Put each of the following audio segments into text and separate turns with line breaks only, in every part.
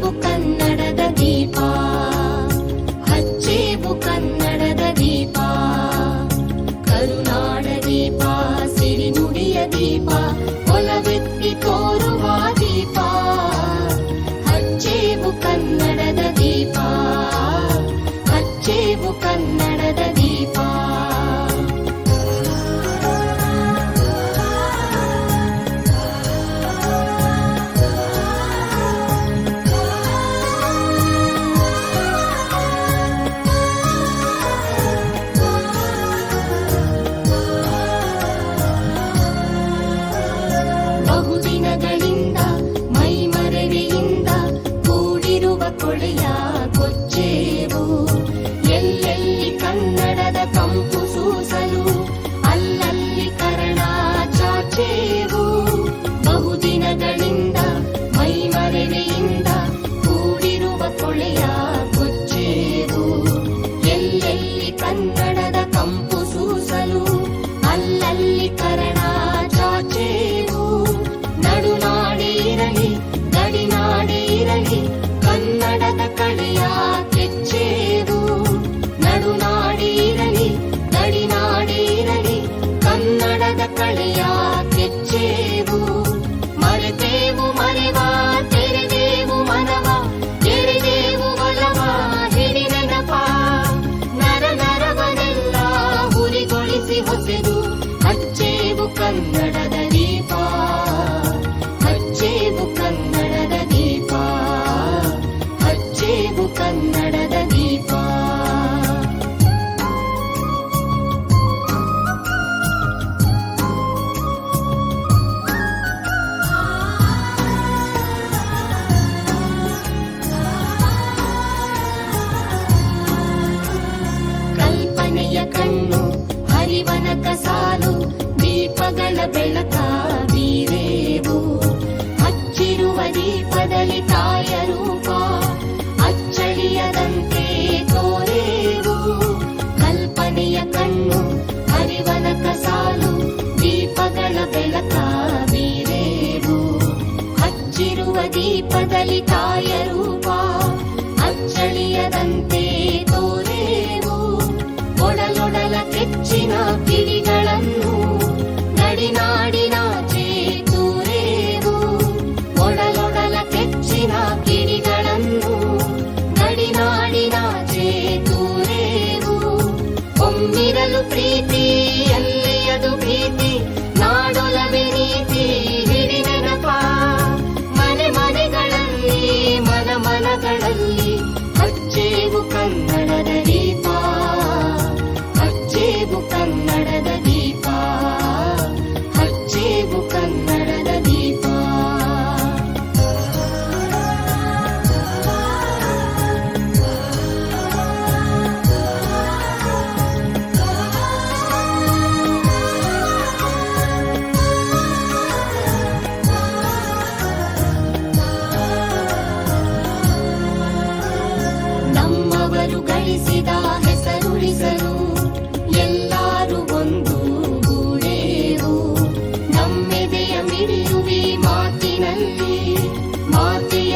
ぼか ಬೆಳಕ ಬೀರೇವು ಹಚ್ಚಿರುವ ದೀಪದಲ್ಲಿ ತಾಯ ಅಚ್ಚಳಿಯದಂತೆ ತೋರೇವು. ಕಲ್ಪನೆಯ ಕಣ್ಣು, ಹರಿವನ ಕಸಾಲು, ದೀಪಗಳ ಬೆಳಕ ಬೀರೇವು ಹಚ್ಚಿರುವ ದೀಪದಲ್ಲಿ கைமுகம் நடந்தது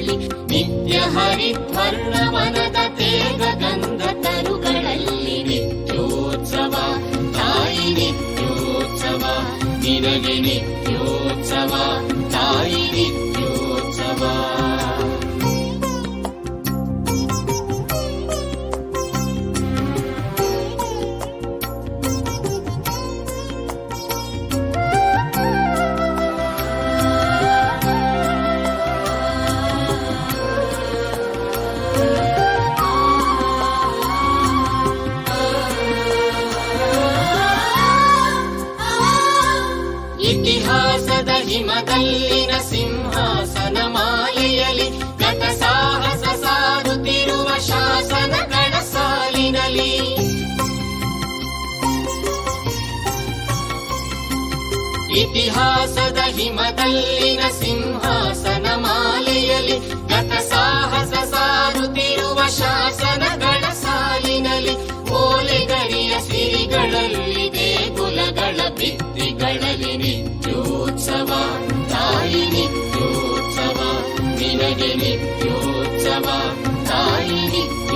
ಮರಳಿ ನಿತ್ಯ ಹರಿದ್ವರ್ಣ ವನದ ತೇಗ ಗಂಧ ತರುಗಳಲ್ಲಿ ನಿತ್ಯೋತ್ಸವ ತಾಯಿ ನಿತ್ಯೋತ್ಸವ ನಿನಗೆ ನಿತ್ಯೋತ್ಸವ ತಾಯಿ ನಿಮಗಲ್ಲಿನ ಸಿಂಹಾಸನ ಮಾಲೆಯಲಿ ಗತ ಸಾಹಸ ಸಾರುತ್ತಿರುವ ಶಾಸನ ಕಣಸಾಲಿನಲಿ ಇತಿಹಾಸದ ಹಿಮದಲ್ಲಿನ ಸಿಂಹಾಸನ ಮಾಲೆಯಲಿ ಗತ ಸಾಹಸ ಸಾರುತ್ತಿರುವ ಶಾಸನ ಗಣಸಾಲಿನಲಿ ಓಲೆಗರಿಯ ಸಿರಿಗಳಲ್ಲಿ ನಿನಗೆ ನಿತ್ಯೋತ್ಸವ ತಾಯಿ ನಿತ್ಯ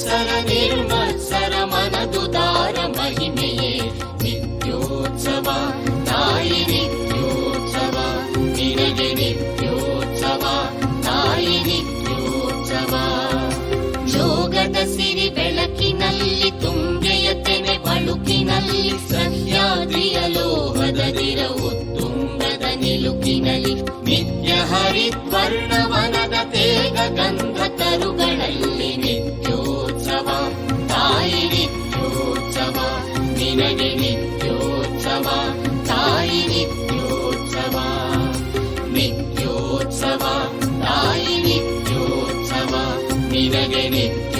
ವತ್ಸರ ನಿರ್ಮತ್ಸರ ಮನದುದಾರ ಮಹಿಮೆಯೇ. ನಿತ್ಯೋತ್ಸವ, ತಾಯಿ ನಿತ್ಯೋತ್ಸವ, ನಿನಗೆ ನಿತ್ಯೋತ್ಸವ, ತಾಯಿ ನಿತ್ಯೋತ್ಸವ. ಯೋಗದ ಸಿರಿ ಬೆಳಕಿನಲ್ಲಿ, ತುಂಗೆಯ ತೆನೆ ಬಳುಕಿನಲ್ಲಿ, ಸಹ್ಯಾದ್ರಿಯ ದಿರವು ತುಂಗದ ನಿಲುಕಿನಲ್ಲಿ. ನಿನಗೆ ನಿತ್ಯೋತ್ಸವ